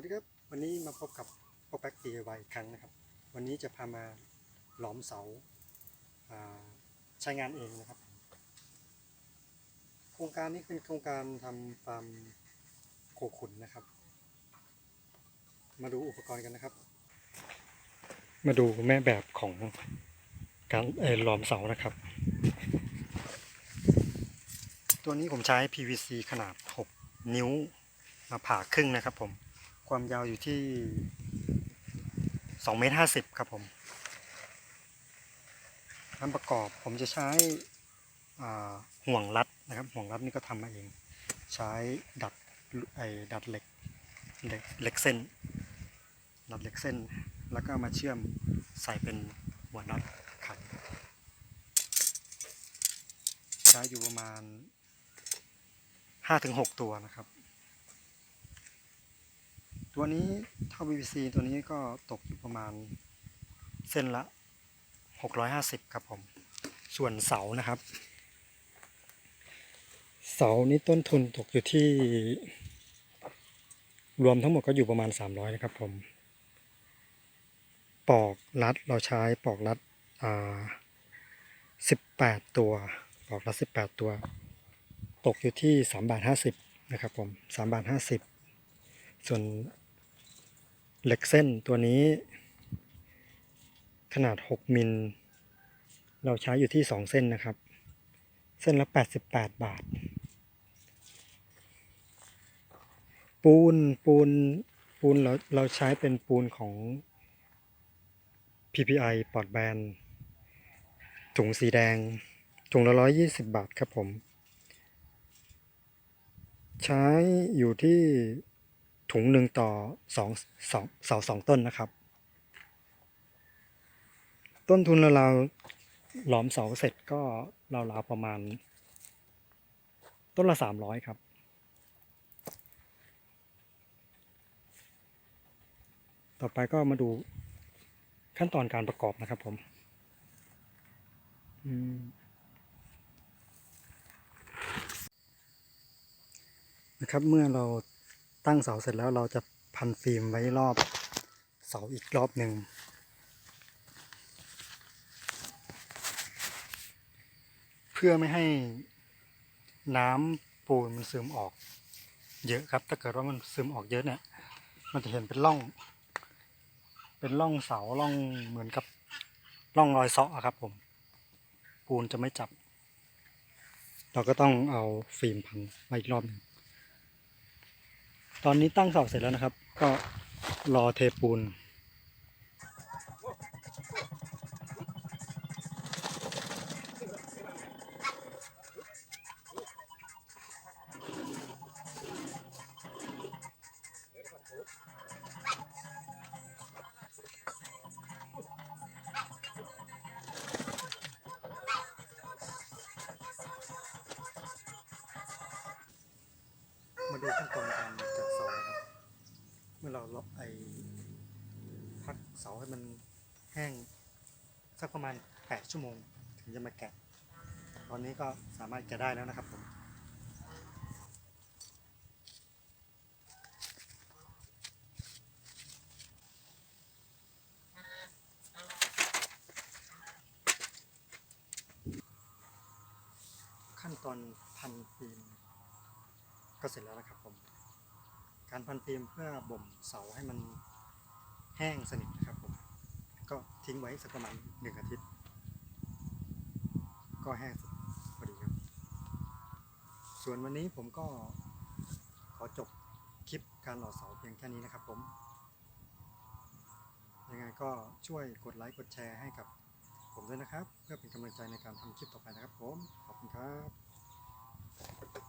วัสดีครับ วันนี้มาพบกับปอกแป๊ก DIY อีกครั้งนะครับ วันนี้จะพามาหลอมเสาอ่าใช้งานเองนะครับ โครงการนี้เป็นโครงการทำฟาร์มโคขุนนะครับ มาดูอุปกรณ์กันนะครับ มาดูแม่แบบของการเออหลอมเสานะครับ ตัวนี้ผมใช้ PVC ขนาด 6 นิ้วมาผ่าครึ่งนะครับผม ความยาวอยู่ที่2เมตร50 ครับผมน้ำประกอบผมจะใช้ห่วงรัดนะครับ ห่วงรัดนี่ก็ทำมาเอง ใช้ดัดไอ้ดัดเหล็กเหล็กเหล็กเส้นดัดเหล็กเส้น แล้วก็มาเชื่อมใส่เป็นหัวน็อตขันใช้อยู่ประมาณ5-6 ตัวนะครับ ตัวนี้เท่า PVC ตัวนี้ก็ตกอยู่ประมาณเส้นละ 650 ครับผม ส่วนเสานะครับ เสานี้ต้นทุนตกอยู่ที่ รวมทั้งหมดก็อยู่ประมาณ 300 นะครับผม ปอกรัดเราใช้ปอกรัดอ่า18 ตัว ปอกรัด 18 ตัว ตกอยู่ที่3บาท50 นะครับผม3บาท50 ส่วน เหล็กเส้นตัวนี้ ขนาด 6 มิล เราใช้อยู่ที่ 2 เส้นนะครับ เส้นละ 88 บาท ปูนปูนปูนเราเราใช้เป็นปูนของ PPI ปอดแบนถุงสีแดง ถุงละ 120 บาทครับผม ใช้อยู่ที่ ถุงหนึ่งต่อสองสองเสาสองต้นนะครับ ต้นทุนเราวหลอมเสาเสร็จก็ราวๆประมาณ ต้นละสามร้อยครับ ต่อไปก็มาดูขั้นตอนการประกอบนะครับผมนะครับเมื่อเรา ตั้งเสาเสร็จแล้วเราจะพันฟิล์มไว้รอบเสาอีกรอบหนึ่งเพื่อไม่ให้น้ำปูนมันซึมออกเยอะครับถ้าเกิดว่ามันซึมออกเยอะเนี่ย มันจะเห็นเป็นร่อง เป็นร่องเสาร่องเหมือนกับร่องรอยเซาะอะครับ ผม ปูนจะไม่จับ เราก็ต้องเอาฟิล์มพันไว้อีกรอบหนึ่ง ตอนนี้ตั้งเสาเสร็จแล้วนะครับ ก็รอเทปูน มาดูขั้นตอนการจัดเสานะครับ เมื่อเราลไอพักเสาให้มันแห้งสักประมาณ 8 ชั่วโมง ถึงจะมาแกะ ตอนนี้ก็สามารถแกะได้แล้วนะครับผมขั้นตอนพันฟิล์มก็เสร็จแล้วนะครับผม การพันฟิล์มเพื่อบ่มเสาให้มันแห้งสนิทนะครับผมก็ทิ้งไว้สักประมาณหนึ่งอาทิตย์ ก็แห้งพอดีครับ ส่วนวันนี้ผมก็ขอจบคลิปการหล่อเสาเพียงแค่นี้นะครับผมยังไงก็ช่วยกดไลค์กดแชร์ให้กับผมด้วยนะครับ เพื่อเป็นกำลังใจในการทำคลิปต่อไปนะครับผม ขอบคุณครับ